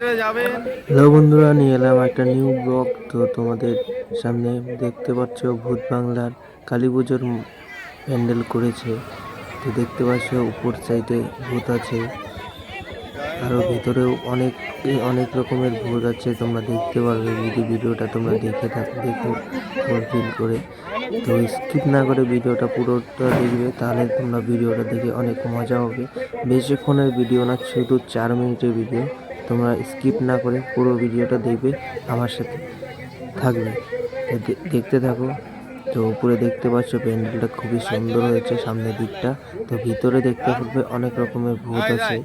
Hello বন্ধুরা, নিয়ে এলাম একটা নিউ ব্লগ তো তোমাদের সামনে দেখতে পাচ্ছ, ভূত বাংলার কালী পুজোর প্যান্ডেল করেছে। তো দেখতে পাচ্ছ, উপর সাইডে ভূত আছে। আরও ভিতরেও অনেক অনেক রকমের ভূত আছে, তোমরা দেখতে পারবে। যদি ভিডিওটা তোমরা দেখে থাকো, দেখো ফিল করে। তো স্কিপ না করে ভিডিওটা পুরোটা দেখবে, তাহলে তোমরা ভিডিওটা দেখে অনেক মজা হবে। বেশিক্ষণের ভিডিও না, শুধু চার মিনিটের ভিডিও। তোমরা স্কিপ না করে পুরো ভিডিওটা দেখবে আমার সাথে থাকবে। দেখতে থাকো। তো উপরে দেখতে পাচ্ছ প্যান্ডেলটা খুবই সুন্দর হয়েছে সামনের দিকটা। তো ভিতরে দেখতে পাবে অনেক রকমের ভূত আছে।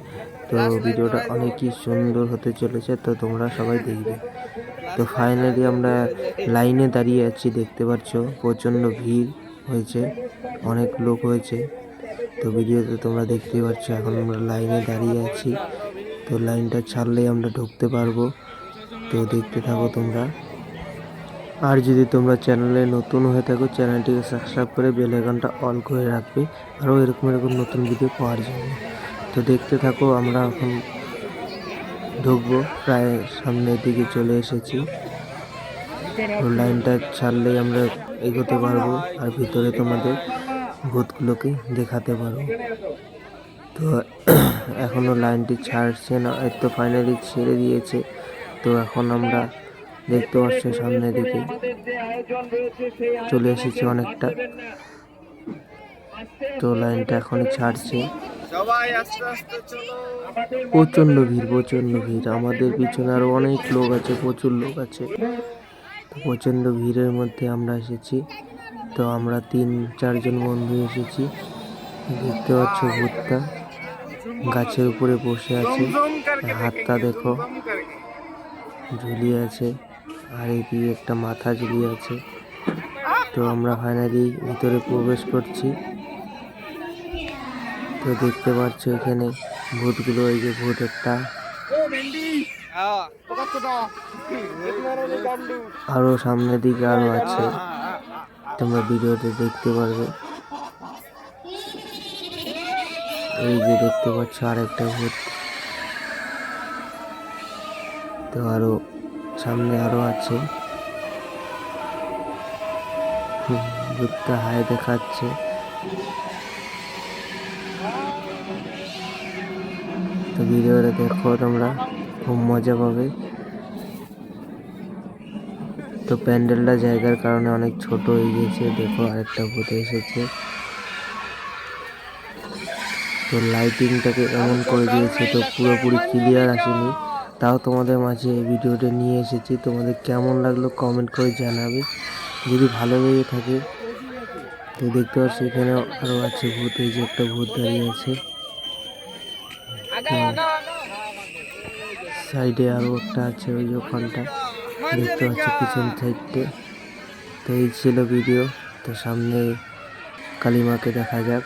তো ভিডিওটা অনেকই সুন্দর হতে চলেছে, তো তোমরা সবাই দেখবে। তো ফাইনালি আমরা লাইনে দাঁড়িয়ে আছি, দেখতে পাচ্ছ প্রচণ্ড ভিড় হয়েছে, অনেক লোক হয়েছে। তো ভিডিওতে তোমরা দেখতে পাচ্ছ এখন আমরা লাইনে দাঁড়িয়ে আছি। তো লাইনটা ছাড়লেই আমরা ঢুকতে পারব। তো দেখতে থাকো তোমরা। আর যদি তোমরা চ্যানেলে নতুন হয়ে থাকো, চ্যানেলটিকে সাবস্ক্রাইব করে বেল আইকনটা অন করে রাখবে। আরও এরকম এরকম নতুন ভিডিও পাওয়ার জন্য। তো দেখতে থাকো, আমরা এখন ঢুকবো। প্রায় সামনের দিকে চলে এসেছি। লাইনটা ছাড়লেই আমরা এগোতে পারব। আর ভিতরে তোমাদের ভূতগুলোকে দেখাতে পারব। তো এখনও লাইনটি ছাড়ছে না তো ফাইনালি ছেড়ে দিয়েছে। তো এখন আমরা দেখতে পাচ্ছি সামনের দিকে চলে এসেছি অনেকটা। তো লাইনটা এখনই ছাড়ছে। প্রচণ্ড ভিড় প্রচণ্ড ভিড়। আমাদের পিছনে আরও অনেক লোক আছে, প্রচুর লোক আছে। তো ভিড়ের মধ্যে আমরা এসেছি। তো আমরা তিন চারজন বন্ধু এসেছি। দেখতে পাচ্ছ ভূতটা। গাছের উপরে বসে আছে। হাতটা দেখো। ঝুলিয়ে আছে। আর এদিকে একটা মাথা ঝুলিয়ে আছে। তো আমরা ফাইনালি ভিতরে প্রবেশ করছি। তো দেখতে পাচ্ছ এখানে ভূতগুলো, এই যে ভূত একটা। আরও সামনের দিকে আরও আছে। তোমরা ভিডিওতে দেখতে পারবে। এই যে দেখতে পাচ্ছ আরেকটা ভূত। তো আরও সামনে আরও আছে। ভূতটা হাই দেখাচ্ছে। তো ভিডিওটা দেখো তোমরা, খুব মজা পাবে। তো প্যান্ডেলটা জায়গার কারণে অনেক ছোট হয়ে গিয়েছে। দেখো আরেকটা ভূত এসেছে। তো লাইটিংটাকে এমন করে দিয়েছে তো পুরোপুরি ক্লিয়ার আসেনি। তাও তোমাদের মাঝে এই ভিডিওটা নিয়ে এসেছি। তোমাদের কেমন লাগল কমেন্ট করে জানাবে। যদি ভালো লেগে থাকে, তো দেখতে পাচ্ছি এখানে আরও আছে ভূত, এই যে একটা ভূত দাঁড়িয়ে আছে। সাইডে আরও একটা আছে ওই ওখানটা। দেখতে পাচ্ছি পিছন সাইডে। তো এই ছিল ভিডিও। তো সামনে কালী মাকে দেখা যাক।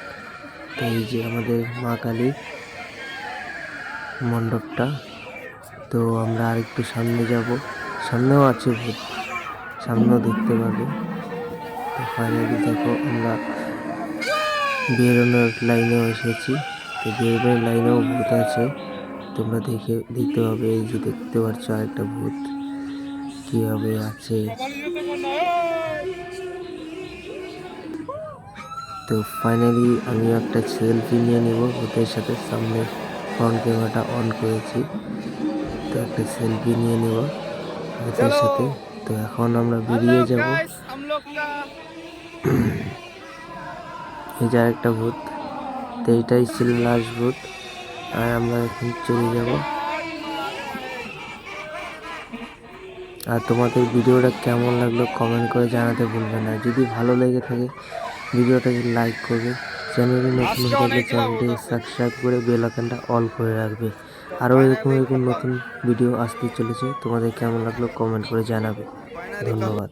তো এই যে আমাদের মা কালী মণ্ডপটা। তো আমরা আর একটু সামনে যাব। সামনেও আছে সামনেও দেখতে পাবে। তো ফাইনালি দেখো আমরা বেরোনোর লাইনেও এসেছি। তো বেরোনোর লাইনেও ভূত আছে। তোমরা দেখে, দেখতে পাবে এই যে দেখতে পাচ্ছ আরেকটা ভূত। কীভাবে আছে। তো ফাইনালি আমি একটা সেলফি নিয়ে নেব। ওদের সাথে সামনে ফ্রন্ট ক্যামেরাটা অন করেছি। তো একটা সেলফি নিয়ে নেব ওদের সাথে। তো এখন আমরা বেরিয়ে যাব। এই যে একটা ভূত। তো এটাই ছিল লাস্ট ভূত। আর আমরা এখন চলে যাব। আর তোমাদের ভিডিওটা কেমন লাগল কমেন্ট করে জানাতে ভুলবে না। যদি ভালো লেগে থাকে ভিডিওটাকে লাইক করবে। চ্যানেলে নতুন হলে চ্যানেলটি সাবস্ক্রাইব করে বেল আইকনটা অল করে রাখবে। আরও এরকম এরকম নতুন ভিডিও আসতে চলেছে। তোমাদের কেমন লাগল কমেন্ট করে জানাবে। ধন্যবাদ।